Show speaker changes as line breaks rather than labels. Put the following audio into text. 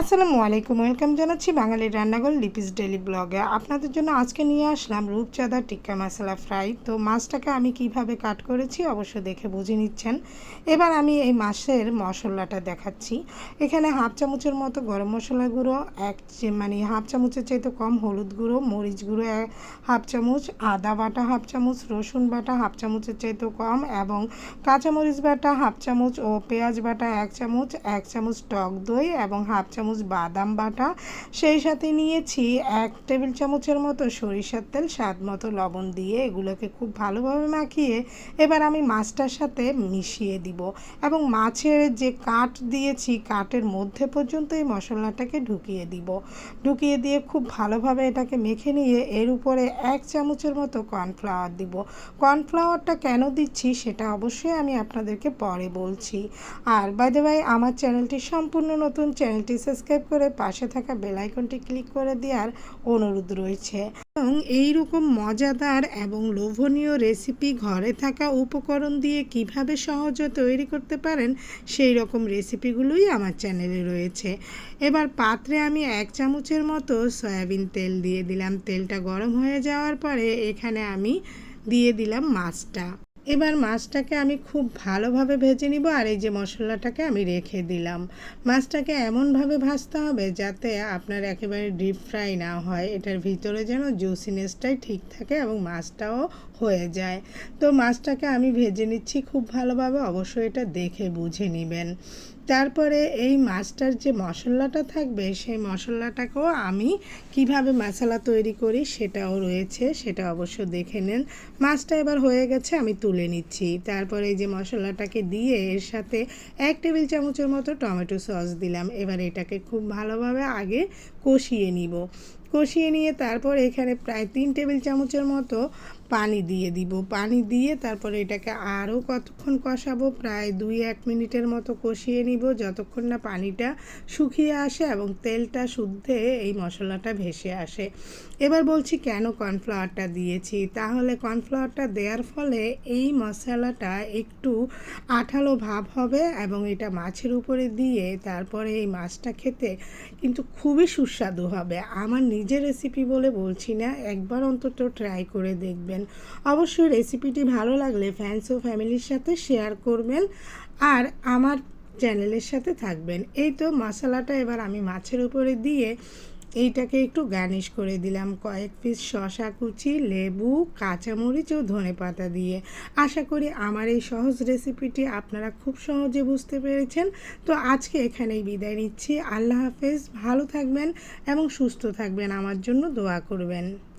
আসসালামু আলাইকুম, ওয়েলকাম জানাচ্ছি বাঙালির রান্নাঘর লিপিস ডেলি ব্লগে। আপনাদের জন্য আজকে নিয়ে আসলাম রূপচাঁদা টিক্কা মশলা ফ্রাই। তো মাছটাকে আমি কীভাবে কাট করেছি অবশ্য দেখে বুঝে নিচ্ছেন। এবার আমি এই মাছের মশলাটা দেখাচ্ছি। এখানে হাফ চামচের মতো গরম মশলা গুঁড়ো, এক মানে হাফ চামচের চাইতে কম হলুদ গুঁড়ো, মরিচ গুঁড়ো হাফ চামচ, আদা বাটা হাফ চামচ, রসুন বাটা হাফ চামচের চাইতেও কম এবং কাঁচামরিচ বাটা হাফ চামচ ও পেঁয়াজ বাটা এক চামচ এক চামচ টক দই এবং হাফ চামচ বাদাম বাটা, সেই সাথে নিয়েছি এক টেবিল চামচের মতো সরিষার তেল, স্বাদ মতো লবণ দিয়ে এগুলোকে খুব ভালোভাবে মাখিয়ে এবার আমি মাছটার সাথে মিশিয়ে দিব এবং মাছের যে কাঠ দিয়েছি, কাঠের মধ্যে পর্যন্ত এই মশলাটাকে ঢুকিয়ে দিব। ঢুকিয়ে দিয়ে খুব ভালোভাবে এটাকে মেখে নিয়ে এর উপরে এক চামচের মতো কর্নফ্লাওয়ার দিব। কর্নফ্লাওয়ারটা কেন দিচ্ছি সেটা অবশ্যই আমি আপনাদেরকে পরে বলছি। আর বাইদে ভাই আমার চ্যানেলটি সম্পূর্ণ নতুন, চ্যানেলটি সাবস্ক্রাইব করে পাশে থাকা বেল আইকনটি ক্লিক করে দেওয়ার অনুরোধ রয়েছে। এবং এইরকম মজাদার এবং লোভনীয় রেসিপি ঘরে থাকা উপকরণ দিয়ে কীভাবে সহজে তৈরি করতে পারেন সেই রকম রেসিপিগুলোই আমার চ্যানেলে রয়েছে। এবার পাত্রে আমি এক চামচের মতো সয়াবিন তেল দিয়ে দিলাম। তেলটা গরম হয়ে যাওয়ার পরে এখানে আমি দিয়ে দিলাম মাছটা। এবার মাছটাকে আমি খুব ভালোভাবে ভেজে নিব আর এই যে মশলাটাকে আমি রেখে দিলাম। মাছটাকে এমনভাবে ভাজতে হবে যাতে আপনার একেবারে ডিপ ফ্রাই না হয়। এটার ভিতরে যেন জুসিনেসটাই ঠিক থাকে এবং মাছটাও হয়ে যায়। তো মাছটাকে আমি ভেজে নিচ্ছি খুব ভালোভাবে। অবশ্যই এটা দেখে বুঝে নেবেন। তারপরে এই মাছটার যে মশলাটা থাকবে, সেই মশলাটাকেও আমি কীভাবে মশলা তৈরি করি সেটাও রয়েছে, সেটা অবশ্য দেখে নেন। মাছটা এবার হয়ে গেছে, আমি তুলে নিচ্ছি। তারপরে এই যে মশলাটাকে দিয়ে এর সাথে এক টেবিল চামচের মতো টমেটো সস দিলাম। এবার এটাকে খুব ভালোভাবে আগে কষিয়ে নিব। কষিয়ে নিয়ে তারপর এখানে প্রায় তিন টেবিল চামচের মতো পানি দিয়ে দিব। পানি দিয়ে তারপরে এটাকে আরও কতক্ষণ কষাবো? প্রায় দুই এক মিনিটের মতো কষিয়ে নিব যতক্ষণ না পানিটা শুকিয়ে আসে এবং তেলটা শুদ্ধে এই মশলাটা ভেসে আসে। এবার বলছি কেন কর্নফ্লাওয়ারটা দিয়েছি? তাহলে কর্নফ্লাওয়ারটা দেওয়ার ফলে এই মশলাটা একটু আঠালো ভাব হবে এবং এটা মাছের উপরে দিয়ে তারপরে এই মাছটা খেতে কিন্তু খুবই সুস্বাদু হবে। আমার নিজের রেসিপি বলে বলছি না, একবার অন্তত ট্রাই করে দেখবেন। অবশ্যই রেসিপিটি ভালো লাগলে ফ্যান্স ও ফ্যামিলির সাথে শেয়ার করবেন আর আমার চ্যানেলের সাথে থাকবেন। এই তো মশলাটা এবার আমি মাছের উপরে দিয়ে এইটাকে একটু গার্নিশ করে দিলাম। কয়েক পিস শশা কুচি, লেবু, কাঁচামরিচ ও ধনে পাতা দিয়ে। আশা করি আমার এই সহজ রেসিপিটি আপনারা খুব সহজে বুঝতে পেরেছেন। তো আজকে এখানেই বিদায় নিচ্ছি। আল্লাহ হাফেজ। ভালো থাকবেন এবং সুস্থ থাকবেন। আমার জন্য দোয়া করবেন।